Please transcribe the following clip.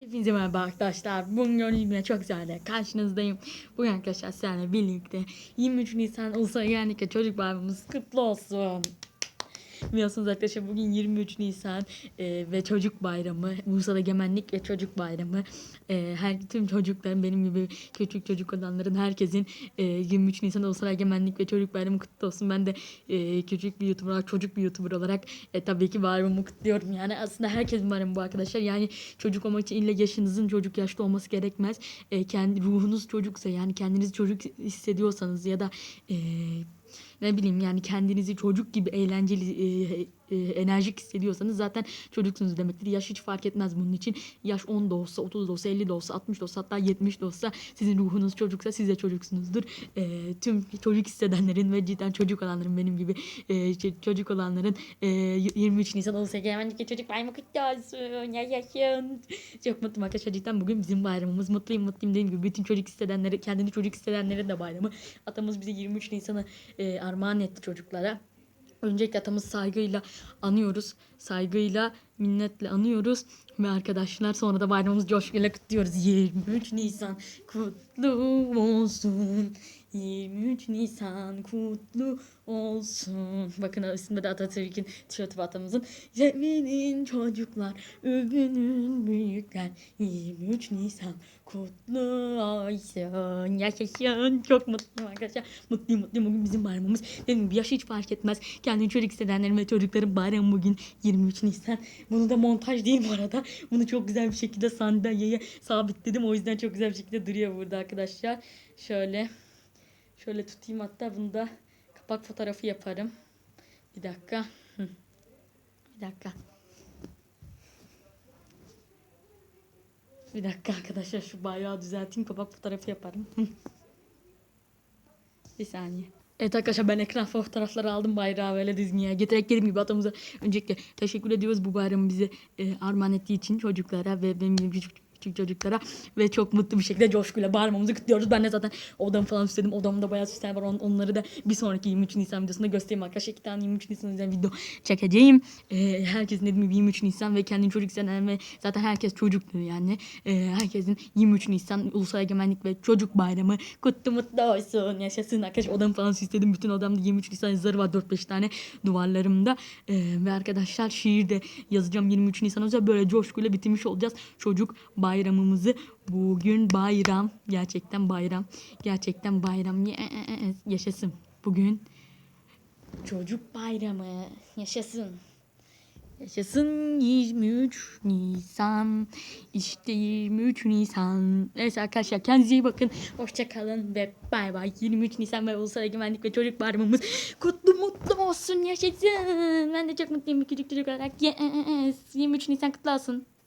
Hepinize merhaba arkadaşlar. Bugün gibi çok güzel karşınızdayım. Bugün arkadaşlar sizlerle birlikte 23 Nisan Ulusal Egemenlik ve Çocuk Bayramımız kutlu olsun. Biliyorsunuz arkadaşlar bugün 23 Nisan e, ve Çocuk Bayramı, Ulusal Egemenlik ve Çocuk Bayramı. E, her tüm çocukların benim gibi küçük çocuk olanların herkesin e, 23 Nisan Ulusal Egemenlik ve Çocuk Bayramı kutlu olsun. Ben de e, küçük bir YouTuber olarak, çocuk bir YouTuber olarak e, tabii ki bayramımı kutluyorum. Yani aslında herkesin bayramı bu arkadaşlar. Yani çocuk olmak için illa yaşınızın çocuk yaşta olması gerekmez. E, kendi ruhunuz çocuksa yani kendinizi çocuk hissediyorsanız ya da e, ne bileyim yani kendinizi çocuk gibi eğlenceli e, e, enerjik hissediyorsanız zaten çocuksunuz demektir. Yaş hiç fark etmez bunun için. Yaş 10 da olsa, 30 da olsa, 50 de olsa, 60 da olsa hatta 70 de olsa sizin ruhunuz çocuksa siz de çocuksunuzdur. E, tüm çocuk hissedenlerin ve cidden çocuk olanların benim gibi e, çocuk olanların e, 23 Nisan olsa Egemenlik ve Çocuk Bayramı kutlu olsun. Yaşasın. Çok mutluyum arkadaşlar cidden bugün bizim bayramımız. Mutluyum mutluyum dediğim gibi bütün çocuk hissedenleri, kendini çocuk hissedenlerin de bayramı. Atamız bize 23 Nisan'ı e, armağan etti çocuklara. Öncelikle atamızı saygıyla anıyoruz. Saygıyla, minnetle anıyoruz. Ve arkadaşlar sonra da bayramımızı coşkuyla kutluyoruz. 23 Nisan kutlu olsun. 23 Nisan kutlu olsun. Bakın üstünde de Atatürk'ün tişörtü var atamızın. Sevinin çocuklar, övünün büyükler. 23 Nisan kutlu olsun. Yaşasın. Çok mutluyum arkadaşlar. Mutluyum mutluyum. Bugün bizim bayramımız. Dediğim gibi yaş hiç fark etmez. Kendini çocuk hissedenlerin ve çocukların bayramı bugün 23 Nisan. Bunu da montaj değil bu arada. Bunu çok güzel bir şekilde sandalyeye sabitledim. O yüzden çok güzel bir şekilde duruyor burada arkadaşlar. Şöyle. Şöyle tutayım hatta bunu da kapak fotoğrafı yaparım. Bir dakika. Bir dakika. Bir dakika arkadaşlar şu bayrağı düzelteyim kapak fotoğrafı yaparım. Bir saniye. Evet arkadaşlar ben ekran fotoğrafları aldım bayrağı böyle düzgün getirerek dediğim gibi atamıza öncelikle teşekkür ediyoruz bu bayramı bize e, armağan ettiği için çocuklara ve benim küçük küçük çocuklara ve çok mutlu bir şekilde coşkuyla bayramımızı kutluyoruz. Ben de zaten odamı falan süsledim. Odamda bayağı süsler var. On- Onları da bir sonraki 23 Nisan videosunda göstereyim arkadaşlar. İki tane 23 Nisan özel video çekeceğim. Ee, herkesin dediğim gibi 23 Nisan ve kendini çocuk hisseden ve zaten herkes çocuktur yani. Ee, herkesin 23 Nisan Ulusal Egemenlik ve Çocuk Bayramı kutlu mutlu olsun. Yaşasın arkadaşlar. Odamı falan süsledim. Bütün odamda 23 Nisan yazıları var. 4-5 tane duvarlarımda. Ee, ve arkadaşlar şiir de yazacağım 23 Nisan özel. Böyle coşkuyla bitirmiş olacağız. Çocuk bayramımızı. Bugün bayram. Gerçekten bayram. Gerçekten bayram. Yes, Yaşasın. Bugün çocuk bayramı. Yaşasın. Yaşasın 23 Nisan. İşte 23 Nisan. Neyse arkadaşlar kendinize iyi bakın. Hoşça kalın ve bay bay. 23 Nisan ve Ulusal Egemenlik ve Çocuk Bayramımız kutlu mutlu olsun. Yaşasın. Ben de çok mutluyum bir küçük çocuk olarak. Yes. 23 Nisan kutlu olsun.